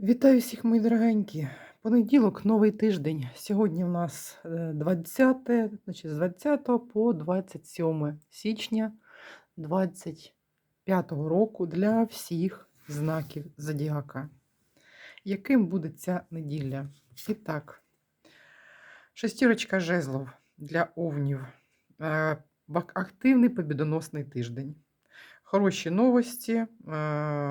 Вітаю всіх, мої дорогенькі. Понеділок, новий тиждень. Сьогодні в нас е, 20, значить, з 20 по 27 січня 25 року для всіх знаків Зодіака. Яким буде ця неділя? І так, шестірочка жезлов для овнів. Е, Активний побідоносний тиждень. Хороші новості, е,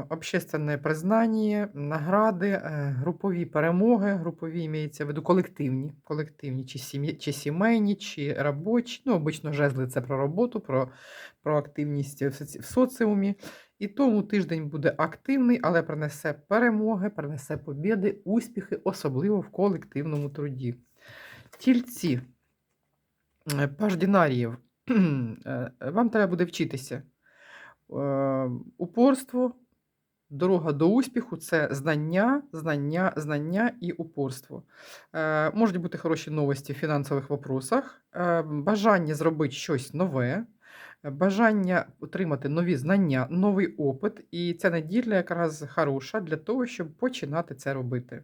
общественне признання, награди, е, групові перемоги, групові імеється в виду колективні, колективні чи, сім'ї, чи сімейні, чи робочі. Ну, обично жезли це про роботу, про, про активність в, соціумі. І тому тиждень буде активний, але принесе перемоги, принесе побіди, успіхи, особливо в колективному труді. Тільці, е, паж динаріїв, е, вам треба буде вчитися. Е, Упорство, дорога до успіху це знання, знання, знання і упорство. Е, Можуть бути хороші новості в фінансових вопросах, е, бажання зробити щось нове, бажання отримати нові знання, новий опит. І ця неділя якраз хороша для того, щоб починати це робити.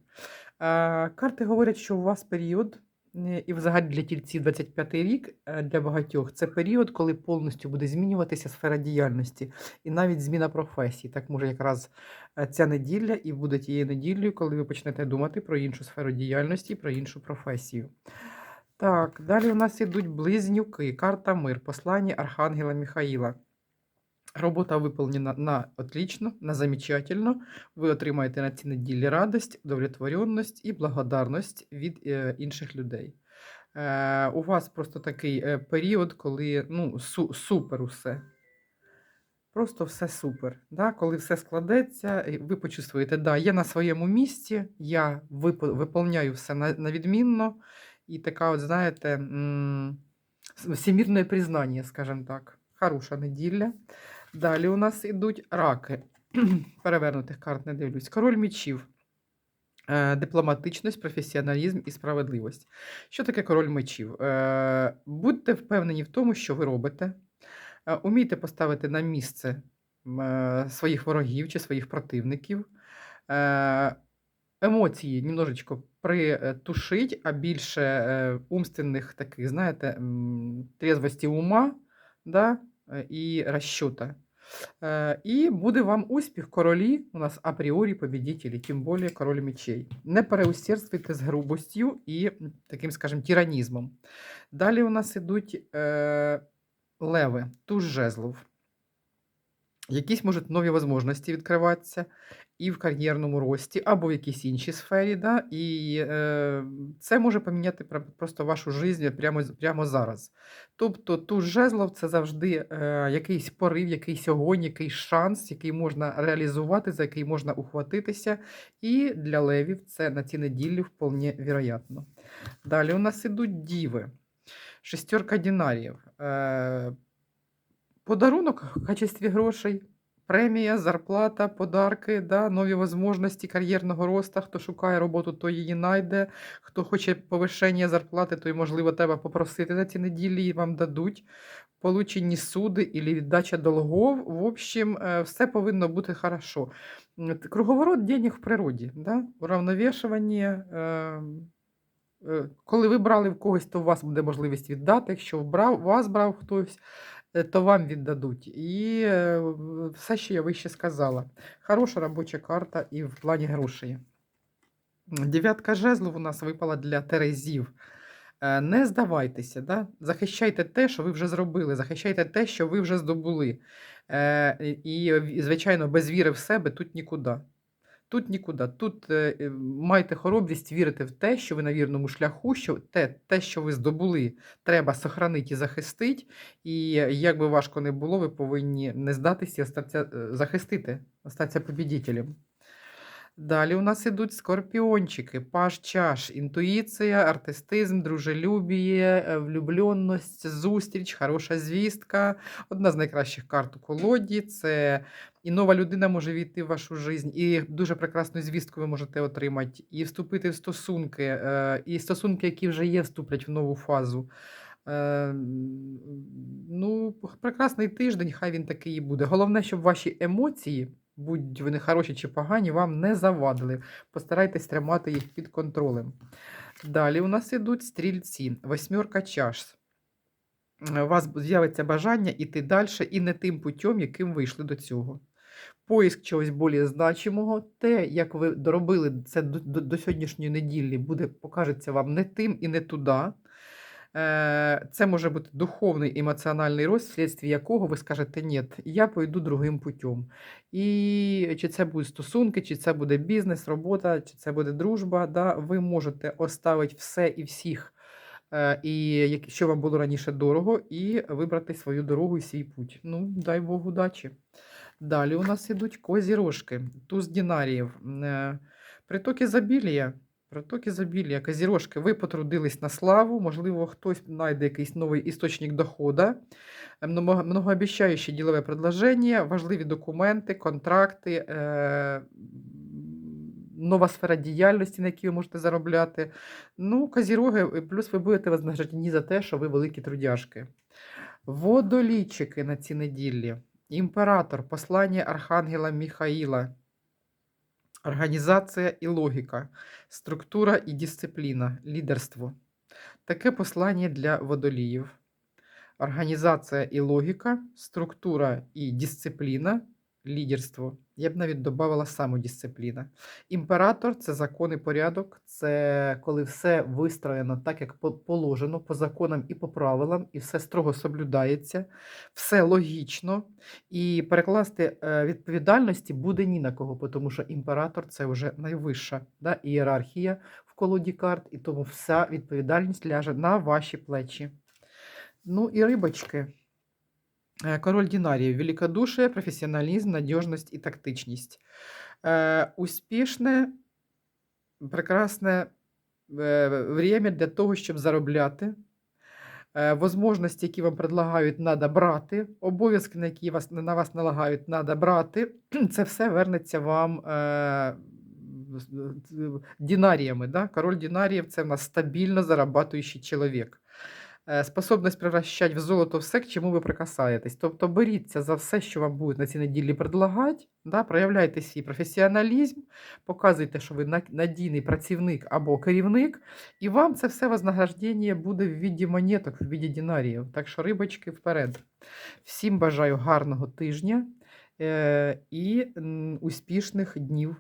Карти говорять, що у вас період. Е, І взагалі для тільців 25 рік е, для багатьох це період, коли повністю буде змінюватися сфера діяльності і навіть зміна професії. Так може якраз е, ця неділя і буде тією неділею, коли ви почнете думати про іншу сферу діяльності, про іншу професію. Так, далі у нас ідуть близнюки, карта мир, послання Архангела Михаїла. Робота виповнена на отлично, на замечательно. Ви отримаєте на цій неділі радість, удовлетворенність і благодарність від інших людей. Е, у вас просто такий е, період, коли ну, су- супер усе. Просто все супер. Да? Коли все складеться, ви почувствуєте, да, я на своєму місці, я випо- виповняю все на, на відмінно. І така, от, знаєте, всемірне признання, скажімо так. Хороша неділя. Далі у нас ідуть раки. Перевернутих карт не дивлюсь. Король мечів. Е, Дипломатичність, професіоналізм і справедливість. Що таке король мечів? Е, Будьте впевнені в тому, що ви робите. Е, Умійте поставити на місце своїх ворогів чи своїх противників. Емоції немножечко притушить, а більше умственних таких, знаєте, трезвості ума да, і розчота. Е, І буде вам успіх, королі у нас апріорі побідітелі, тим більше король мечей. Не переусердствуйте з грубостю і таким, скажімо, тиранізмом. Далі у нас йдуть е, леви, туз жезлов. Якісь можуть нові можливості відкриватися і в кар'єрному рості, або в якійсь іншій сфері. Да? І е, це може поміняти просто вашу життя прямо, прямо зараз. Тобто туз жезлов це завжди е, якийсь порив, якийсь огонь, якийсь шанс, який можна реалізувати, за який можна ухватитися. І для левів це на ці неділі вполне вероятно. Далі у нас ідуть діви. Шестерка динаріїв. Подарунок в качестві грошей. Премія, зарплата, подарки, да, нові можливості кар'єрного росту. Хто шукає роботу, той її знайде. Хто хоче повищення зарплати, той, можливо, треба попросити на ці неділі і вам дадуть. Получені суди і віддача долгов. В общем, е, все повинно бути хорошо. Круговорот денег в природі, да? уравновішування. Е, е, коли ви брали в когось, то у вас буде можливість віддати. Якщо брав, вас брав хтось, то вам віддадуть. І е, все, що я вище сказала. Хороша робоча карта і в плані грошей. Дев'ятка жезлов у нас випала для Терезів. Е, Не здавайтеся, да? захищайте те, що ви вже зробили, захищайте те, що ви вже здобули. Е, і, звичайно, без віри в себе тут нікуди. Тут нікуди. Тут е, е, майте хоробрість вірити в те, що ви на вірному шляху, що те, те, що ви здобули, треба сохранити і захистити. І е, як би важко не було, ви повинні не здатися, і е, захистити, остатися побідітелем. Далі у нас ідуть скорпіончики, паш чаш, інтуїція, артистизм, дружелюбіє, е, влюбленість, зустріч, хороша звістка. Одна з найкращих карт у колоді. Це і нова людина може війти в вашу життя, і дуже прекрасну звістку ви можете отримати, і вступити в стосунки, е, і стосунки, які вже є, вступлять в нову фазу. Е, Ну, прекрасний тиждень, хай він такий і буде. Головне, щоб ваші емоції будь вони хороші чи погані, вам не завадили. Постарайтесь тримати їх під контролем. Далі у нас ідуть стрільці, восьмерка чаш. Е, У вас з'явиться бажання іти далі і не тим путем, яким ви йшли до цього. Поиск чогось більш значимого, те, як ви доробили це до, до, до сьогоднішньої неділі, буде покажеться вам не тим і не туди. Е, Це може бути духовний емоціональний рост, вследствие якого ви скажете, ні, я пойду другим путем. І чи це будуть стосунки, чи це буде бізнес, робота, чи це буде дружба, да, ви можете оставити все і всіх, е, і що вам було раніше дорого, і вибрати свою дорогу і свій путь. Ну, дай Бог удачі. Далі у нас ідуть козірожки, туз дінаріїв, е, притоки забілія. Притоки забілія, козірожки, ви потрудились на славу, можливо, хтось знайде якийсь новий істочник доходу, Много- многообіцяюче ділове предложення, важливі документи, контракти, е, нова сфера діяльності, на якій ви можете заробляти. Ну, козіроги, плюс ви будете вознаграждені за те, що ви великі трудяшки. Водолійчики на ці неділі. Імператор, послання Архангела Міхаїла. Організація і логіка, структура і дисципліна, лідерство. Таке послання для водоліїв. Організація і логіка, структура і дисципліна, лідерство. Я б навіть додавала самодисципліна. Імператор це закон і порядок, це коли все вистроєно так, як положено, по законам і по правилам, і все строго соблюдається, все логічно. І перекласти е, відповідальності буде ні на кого, тому що імператор це вже найвища да, ієрархія в колоді карт, і тому вся відповідальність ляже на ваші плечі. Ну і рибочки. Е, Король Дінаріїв, великодушие, професіоналізм, надіжність і тактичність. Е, успішне, прекрасне е, время для того, щоб заробляти. Возможності, які вам предлагають, треба брати. Обов'язки, на які вас, на вас налагають, треба брати. Це все вернеться вам е, дінаріями. Да? Король дінаріїв це в нас стабільно зарабатуючий чоловік. Е, Способність превращати в золото все, к чому ви прикасаєтесь. Тобто беріться за все, що вам будуть на цій неділі предлагати, да? проявляйте свій професіоналізм, показуйте, що ви надійний працівник або керівник, і вам це все вознаграждення буде в віді монеток, в віді дінаріїв. Так що рибочки вперед. Всім бажаю гарного тижня е, і успішних днів.